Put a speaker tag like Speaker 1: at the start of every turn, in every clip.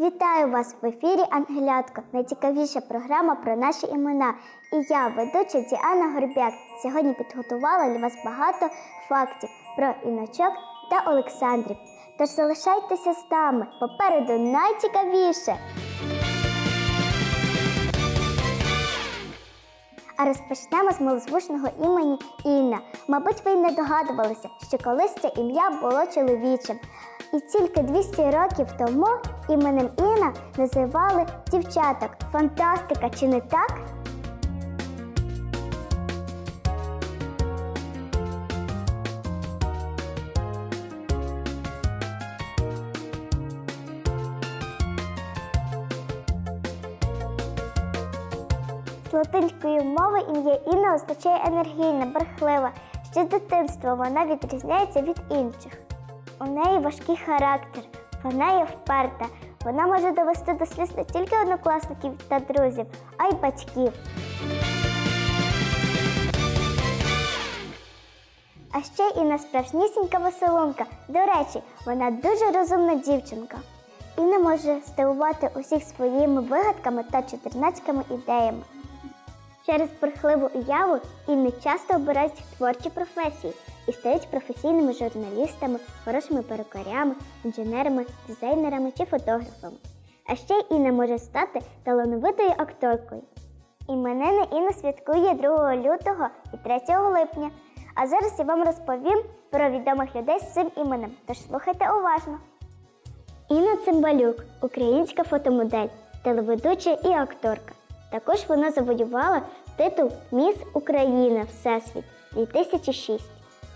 Speaker 1: Вітаю вас в ефірі Ангелятко, найцікавіша програма про наші імена. І я, ведуча Діана Горбяк, сьогодні підготувала для вас багато фактів про іночок та Олександрів. Тож залишайтеся з нами, попереду найцікавіше. А розпочнемо з милозвучного імені Інна. Мабуть, ви й не догадувалися, що колись це ім'я було чоловічим. І тільки 200 років тому іменем Інна називали дівчаток. Фантастика, чи не так? Латинської мови ім'я Інна означає енергійна, бархлива. Ще з дитинства вона відрізняється від інших. У неї важкий характер, вона є вперта. Вона може довести до сліз не тільки однокласників та друзів, а й батьків. А ще Інна справжнісінька веселунка. До речі, вона дуже розумна дівчинка. Інна може здивувати усіх своїми вигадками та чотирнацькими ідеями. Через бурхливу уяву Інни часто обирають творчі професії і стають професійними журналістами, хорошими перукарями, інженерами, дизайнерами чи фотографами. А ще Інна може стати талановитою акторкою. Іменини Інна святкує 2 лютого і 3 липня. А зараз я вам розповім про відомих людей з цим іменем, тож слухайте уважно. Інна Цимбалюк, українська фотомодель, телеведуча і акторка. Також вона завоювала титул Міс Україна Всесвіт 2006.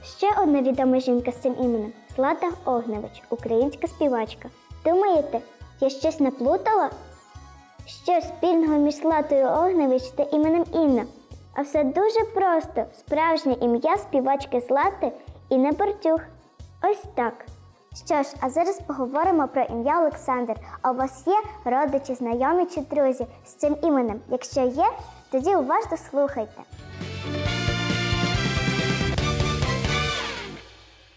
Speaker 1: Ще одна відома жінка з цим іменем Злата Огневич, українська співачка. Думаєте, я щось наплутала? Що спільного між Златою Огневич та іменем Інна? А все дуже просто. Справжнє ім'я співачки Злати Інна Бартюх. Ось так. Що ж, а зараз поговоримо про ім'я Олександр. А у вас є родичі, знайомі чи друзі з цим іменем? Якщо є, тоді уважно слухайте.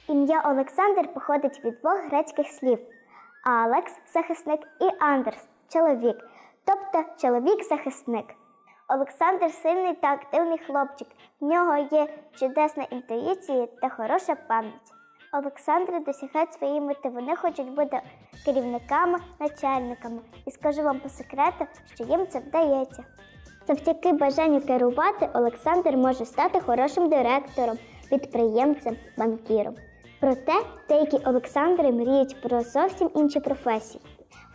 Speaker 1: Ім'я Олександр походить від двох грецьких слів: Алекс захисник і Андерс чоловік, тобто чоловік-захисник. Олександр сильний та активний хлопчик. В нього є чудесна інтуїція та хороша пам'ять. Олександри досягають своєї мети. Вони хочуть бути керівниками, начальниками. І скажу вам по секрету, що їм це вдається. Завдяки бажанню керувати Олександр може стати хорошим директором, підприємцем, банкіром. Проте деякі Олександри мріють про зовсім інші професії.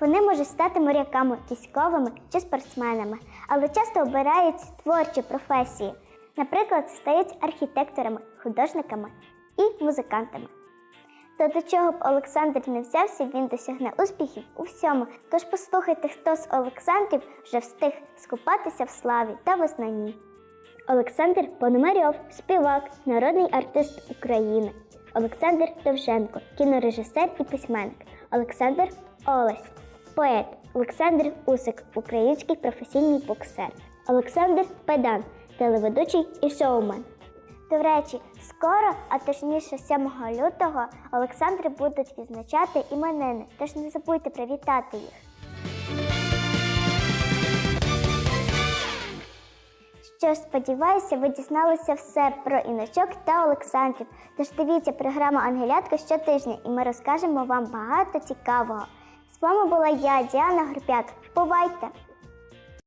Speaker 1: Вони можуть стати моряками, військовими чи спортсменами, але часто обирають творчі професії. Наприклад, стають архітекторами, художниками і музикантами. То до чого б Олександр не взявся, він досягне успіхів у всьому. Тож послухайте, хто з Олександрів вже встиг скупатися в славі та визнанні. Олександр Пономарьов, співак, народний артист України. Олександр Довженко, кінорежисер і письменник. Олександр Олесь, поет. Олександр Усик, український професійний боксер. Олександр Педан, телеведучий і шоумен. До речі, скоро, а точніше 7 лютого, Олександри будуть відзначати іменини, тож не забудьте привітати їх. Що ж, сподіваюся, ви дізналися все про іночок та Олександрів. Тож дивіться програму Ангелятка щотижня, і ми розкажемо вам багато цікавого. З вами була я, Діана Горпяк. Бувайте!